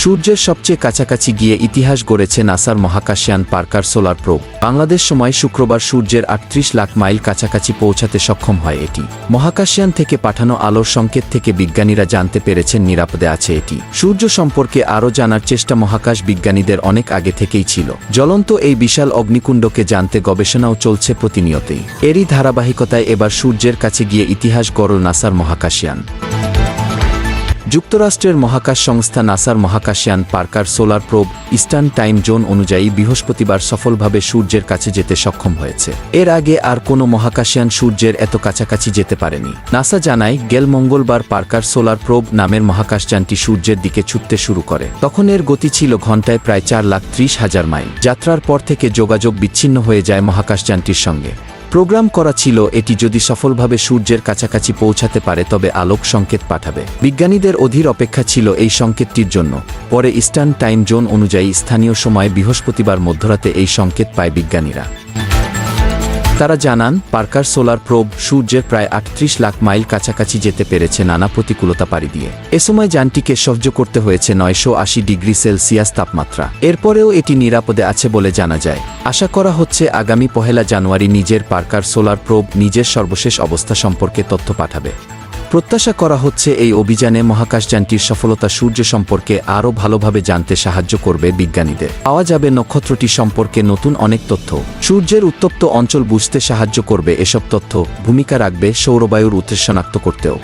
সূর্যের সবচেয়ে কাছাকাছি গিয়ে ইতিহাস গড়েছে নাসার মহাকাশয়ান পার্কার সোলার প্রোব। বাংলাদেশ সময় শুক্রবার সূর্যের আটত্রিশ লাখ মাইল কাছাকাছি পৌঁছাতে সক্ষম হয় এটি। মহাকাশয়ান থেকে পাঠানো আলোর সংকেত থেকে বিজ্ঞানীরা জানতে পেরেছেন নিরাপদে আছে এটি। সূর্য সম্পর্কে আরও জানার চেষ্টা মহাকাশ বিজ্ঞানীদের অনেক আগে থেকেই ছিল। জ্বলন্ত এই বিশাল অগ্নিকুণ্ডকে জানতে গবেষণাও চলছে প্রতিনিয়তই। এরই ধারাবাহিকতায় এবার সূর্যের কাছে গিয়ে ইতিহাস গড়ল নাসার মহাকাশয়ান। যুক্তরাষ্ট্রের মহাকাশ সংস্থা নাসার মহাকাশয়ান Parker Solar Probe Eastern time zone অনুযায়ী বৃহস্পতিবার সফলভাবে সূর্যের কাছে যেতে সক্ষম হয়েছে। এর আগে আর কোনো মহাকাশয়ান সূর্যের এত কাছাকাছি যেতে পারেনি। নাসা জানায়, গেল মঙ্গলবার পার্কার সোলার প্রোব নামের মহাকাশযানটি সূর্যের দিকে ছুটতে শুরু করে। তখন এর গতি ছিল ঘন্টায় প্রায় চার লাখ ত্রিশ হাজার মাইল। যাত্রার পর থেকে যোগাযোগ বিচ্ছিন্ন হয়ে যায় মহাকাশযানটির সঙ্গে। প্রোগ্রাম করা ছিল এটি যদি সফলভাবে সূর্যের কাছাকাছি পৌঁছাতে পারে তবে আলোক সংকেত পাঠাবে। বিজ্ঞানীদের অধীর অপেক্ষা ছিল এই সংকেতটির জন্য। পরে ইস্টার্ন টাইম জোন অনুযায়ী স্থানীয় সময় বৃহস্পতিবার মধ্যরাতে এই সংকেত পায় বিজ্ঞানীরা। তারা জানান, পার্কার সোলার প্রোব সূর্যের প্রায় আটত্রিশ লাখ মাইল কাছাকাছি যেতে পেরেছে নানা প্রতিকূলতা পাড়ি দিয়ে। এ সময় যানটিকে সহ্য করতে হয়েছে নয়শো আশি ডিগ্রি সেলসিয়াস তাপমাত্রা। এরপরেও এটি নিরাপদে আছে বলে জানা যায়। আশা করা হচ্ছে আগামী পহেলা জানুয়ারি নিজের পার্কার সোলার প্রোব নিজের সর্বশেষ অবস্থা সম্পর্কে তথ্য পাঠাবে। প্রত্যাশা করা হচ্ছে এই অভিযানে মহাকাশযানটির সফলতা সূর্য সম্পর্কে আরও ভালোভাবে জানতে সাহায্য করবে বিজ্ঞানীদের। পাওয়া যাবে নক্ষত্রটি সম্পর্কে নতুন অনেক তথ্য। সূর্যের উত্তপ্ত অঞ্চল বুঝতে সাহায্য করবে এসব তথ্য, ভূমিকা রাখবে সৌরবায়ুর উত্তেজ শনাক্ত করতেও।